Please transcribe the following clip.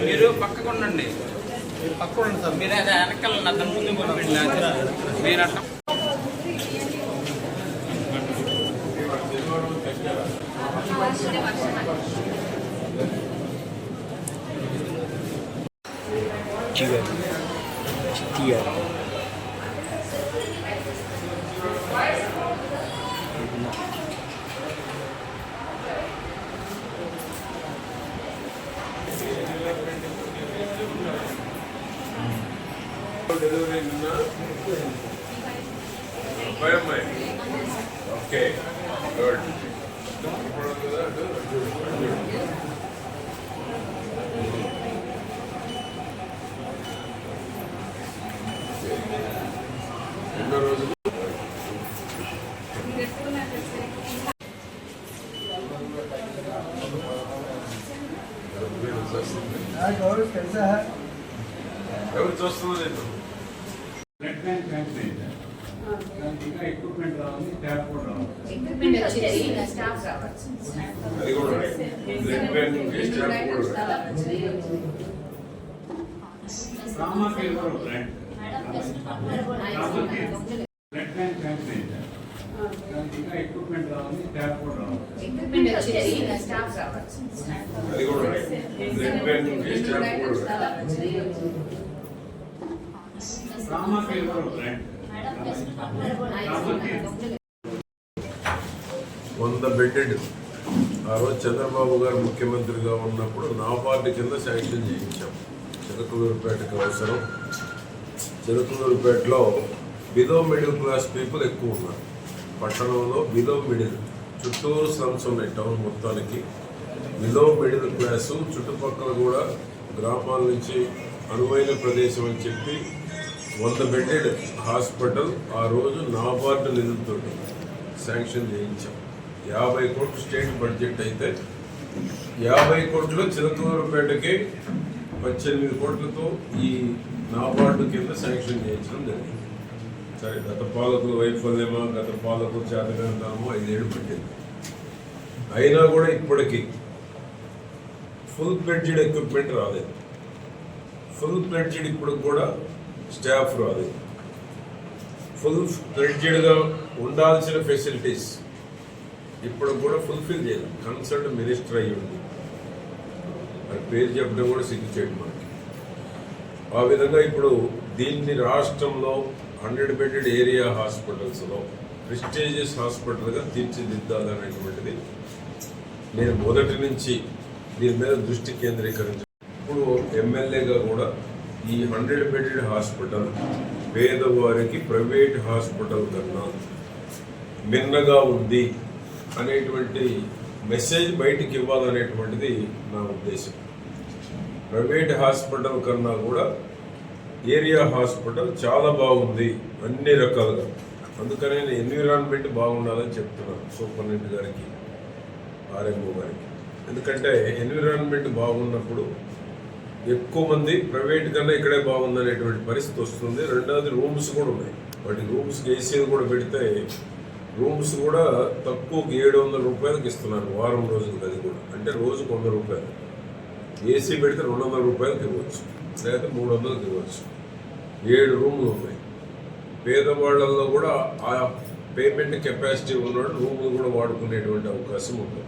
మీరు పక్కకు ఉండండి. మీరు అదే వెనకాల అతను ముందు పంపిండి మీరు అట్లా. వర్షం જીવન જીતી Okay, good. ఎన్నో రోజులు మీరు ఎవరు చూస్తున్నారు బ్యాంక్ ఇంకా ఎక్విప్మెంట్ రావాలి ట్యాప్ కూడా రావాలి ఎక్విప్మెంట్ వచ్చేసి స్టాఫ్ రావాలి అది కూడా బ్యాంక్ స్టాఫ్ కూడా బ్రాండ్ బ్లడ్ బ్యాంక్ ఇంకా ఎక్విప్మెంట్ రావాలి ట్యాప్ కూడా రావాలి ఎక్విప్మెంట్ వచ్చేసి స్టాఫ్ రావాలి అది కూడా బ్లడ్ బ్యాంక్ స్టాఫ్ కూడా వంద బెడ్డెడ్ ఆ రోజు చంద్రబాబు గారు ముఖ్యమంత్రిగా ఉన్నప్పుడు నా పార్టీ కింద శాంక్షన్ చేయించాం. చిలకలూరుపేటకు అవసరం. చిలకలూరుపేటలో బిలో మిడిల్ క్లాస్ పీపుల్ ఎక్కువ ఉన్నారు. పట్టణంలో బిలో మిడిల్ చుట్టూరు స్లమ్స్ ఉన్నాయి టౌన్ మొత్తానికి. బిలో మిడిల్ క్లాసు చుట్టుపక్కల కూడా గ్రామాల నుంచి అనువైన ప్రదేశం అని చెప్పి వంద బెడ్డెడ్ హాస్పిటల్ ఆ రోజు నాబార్డు నిధులతో శాంక్షన్ చేయించాం. యాభై కోట్లు స్టేట్ బడ్జెట్ అయితే యాభై కోట్లు చిలకలూరుపేటకి పద్దెనిమిది కోట్లతో ఈ నాబార్డు కింద శాంక్షన్ చేయించడం జరిగింది సరే గత పాలకుల వైఫల్యమా గత పాలకుల చేతకంతామో ఐదేళ్ళు పట్టింది అయినా కూడా ఇప్పటికీ ఫుల్ ప్లెడ్జెడ్ ఎక్విప్మెంట్ రాలేదు ఫుల్ ప్లెడ్జెడ్ ఇప్పుడు కూడా స్టాఫ్ రాలేదు ఫుల్ ప్లెడ్జెడ్గా ఉండాల్సిన ఫెసిలిటీస్ ఇప్పుడు కూడా ఫుల్ఫిల్ చేయాలి కన్సల్ట్ మినిస్టర్ అయ్యి ఉంది మరి పేరు చెప్పడం కూడా సిగ్గు చేయడం మనకి ఆ విధంగా ఇప్పుడు దీన్ని రాష్ట్రంలో హండ్రెడ్ బెడెడ్ ఏరియా హాస్పిటల్స్లో ప్రిస్టేజియస్ హాస్పిటల్గా తీర్చిదిద్దాలనేటువంటిది నేను మొదటి నుంచి దీని మీద దృష్టి కేంద్రీకరించాను ఇప్పుడు ఎమ్మెల్యేగా కూడా ఈ హండ్రెడ్ బెడెడ్ హాస్పిటల్ పేదవారికి ప్రైవేట్ హాస్పిటల్ కన్నా మిన్నగా ఉంది అనేటువంటి మెసేజ్ బయటికి ఇవ్వాలనేటువంటిది నా ఉద్దేశం. ప్రైవేట్ హాస్పిటల్ కన్నా కూడా ఏరియా హాస్పిటల్ చాలా బాగుంది అన్ని రకాలుగా. అందుకనే నేను ఎన్విరాన్మెంట్ బాగుండాలని చెప్తున్నాను సూపరింటెండెంట్ గారికి ఆర్ఎంఓ గారికి. ఎందుకంటే ఎన్విరాన్మెంట్ బాగున్నప్పుడు ఎక్కువ మంది ప్రైవేట్ కన్నా ఇక్కడే బాగుందనేటువంటి పరిస్థితి వస్తుంది. రెండవది రూమ్స్ కూడా ఉన్నాయి. వాటి రూమ్స్కి ఏసీలు కూడా పెడితే రూమ్స్ కూడా తక్కువకి ఏడు వందల రూపాయలకి ఇస్తున్నారు. వారం రోజులకి అది కూడా. అంటే రోజుకు వంద రూపాయలు. ఏసీ పెడితే రెండు వందల రూపాయలు తినవచ్చు లేకపోతే మూడు వందలు తినవచ్చు ఏడు రూములు ఉన్నాయి. పేదవాళ్ళల్లో కూడా ఆ పేమెంట్ కెపాసిటీ ఉన్నవాడు రూములు కూడా వాడుకునేటువంటి అవకాశం ఉంటుంది.